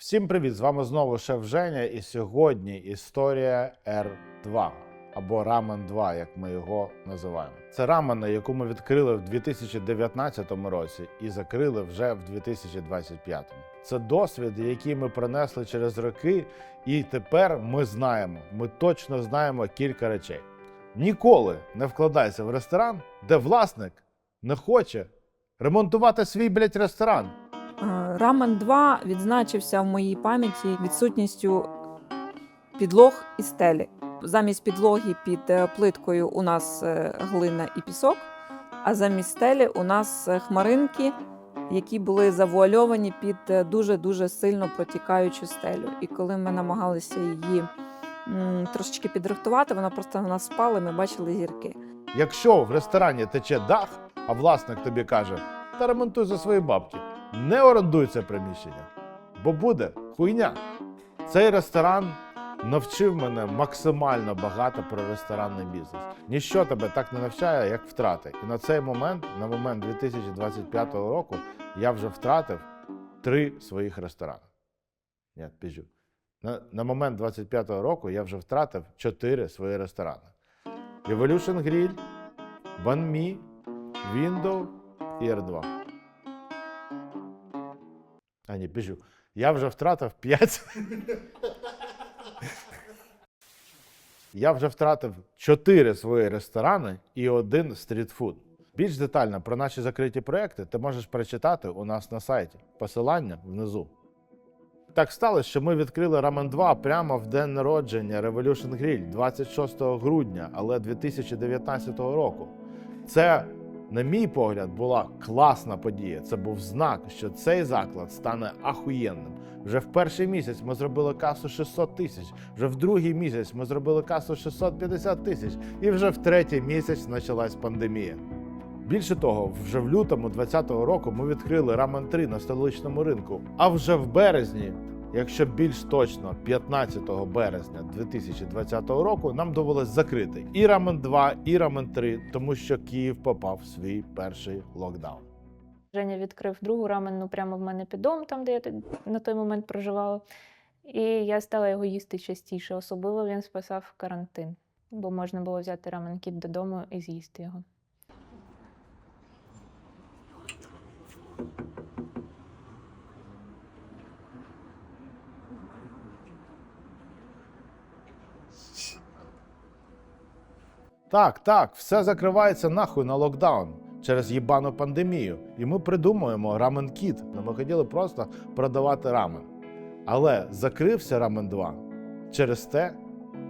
Всім привіт! З вами знову шеф Женя, і сьогодні історія R2 або Рамен 2, як ми його називаємо. Це рамена, яку ми відкрили в 2019 році і закрили вже в 2025. Це досвід, який ми принесли через роки, і тепер ми знаємо, ми точно знаємо кілька речей. Ніколи не вкладайся в ресторан, де власник не хоче ремонтувати свій блядь, ресторан. Е, Рамен 2 відзначився в моїй пам'яті відсутністю підлог і стелі. Замість підлоги під е, плиткою у нас е, глина і пісок, а замість стелі у нас хмаринки, які були завуальовані під дуже-дуже сильно протікаючу стелю. І коли ми намагалися її трошечки підрихтувати, вона просто на нас спала, і ми бачили зірки. Якщо в ресторані тече дах, а власник тобі каже, та ремонтуй за свої бабки, не орендуй це приміщення, бо буде хуйня. Цей ресторан навчив мене максимально багато про ресторанний бізнес. Ніщо тебе так не навчає, як втрати. І на цей момент, на момент 2025 року, я вже втратив три своїх ресторани. Ні, піджу. На, на момент 25-го року я вже втратив чотири свої ресторани. Revolution Grill, Mi, Window і R2. А, ні, біжу. Я вже втратив 5. Я вже втратив 4 свої ресторани і один стрітфуд. Більш детально про наші закриті проекти ти можеш прочитати у нас на сайті. Посилання внизу. Так сталося, що ми відкрили Рамен 2 прямо в день народження Revolution Grill 26 грудня, але 2019 року. Це, на мій погляд, була класна подія. Це був знак, що цей заклад стане ахуєнним. Вже в перший місяць ми зробили касу 600 тисяч, вже в другий місяць ми зробили касу 650 тисяч, і вже в третій місяць почалась пандемія. Більше того, вже в лютому 2020 року ми відкрили рамен 3 на столичному ринку. А вже в березні, якщо більш точно, 15 березня 2020 року, нам довелось закрити і рамен 2, і рамен 3, тому що Київ попав в свій перший локдаун. Женя відкрив другу раменну прямо в мене під домом, там, де я на той момент проживала. І я стала його їсти частіше. Особливо він спасав карантин, бо можна було взяти рамен кіт додому і з'їсти його. Так, так, все закривається нахуй на локдаун через їбану пандемію. І ми придумуємо рамен кіт. Ми хотіли просто продавати рамен. Але закрився рамен 2 через те,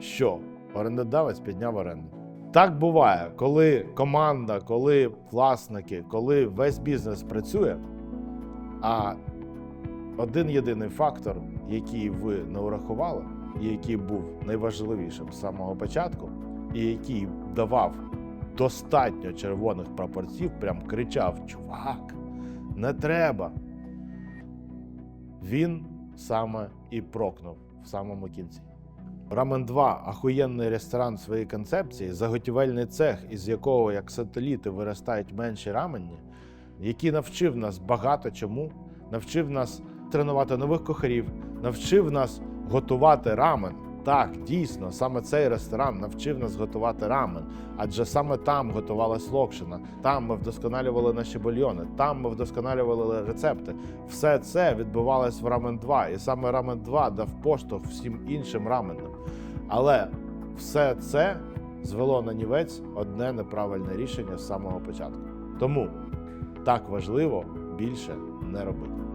що орендодавець підняв оренду. Так буває, коли команда, коли власники, коли весь бізнес працює, а один єдиний фактор, який ви не урахували, який був найважливішим з самого початку, і який давав достатньо червоних прапорців, прям кричав: Чувак, не треба. Він саме і прокнув в самому кінці. Рамен 2 ахуєнний ресторан своєї концепції, заготівельний цех, із якого як сателіти виростають менші раменні, який навчив нас багато чому, навчив нас тренувати нових кухарів, навчив нас готувати рамен. Так, дійсно, саме цей ресторан навчив нас готувати рамен, адже саме там готувалась локшина, там ми вдосконалювали наші бульйони, там ми вдосконалювали рецепти. Все це відбувалось в рамен 2, і саме рамен 2 дав поштовх всім іншим раменам. Але все це звело на нівець одне неправильне рішення з самого початку. Тому так важливо більше не робити.